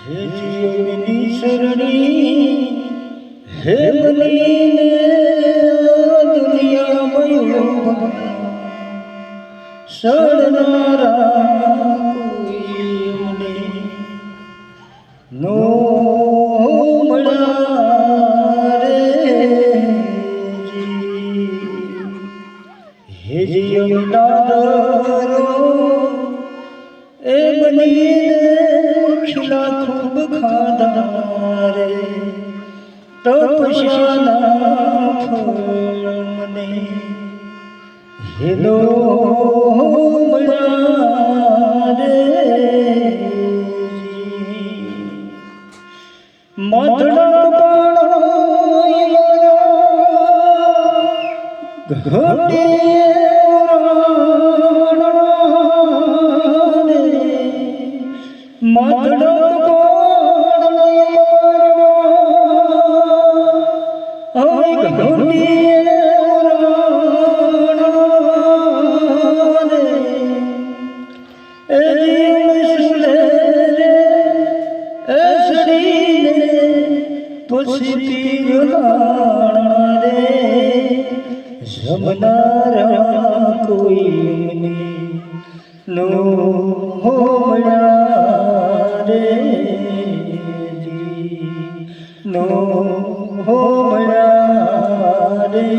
હે જીવની શરણી હે મનીને દુનિયામાં શરણારા કોઈ મને નો. હે જીવ દાદરો તપસ્યાના ફળ મને હેલો મળ્યા જમનારા કોઈ મને નો હો મળ્યા રે. মোহমরা রে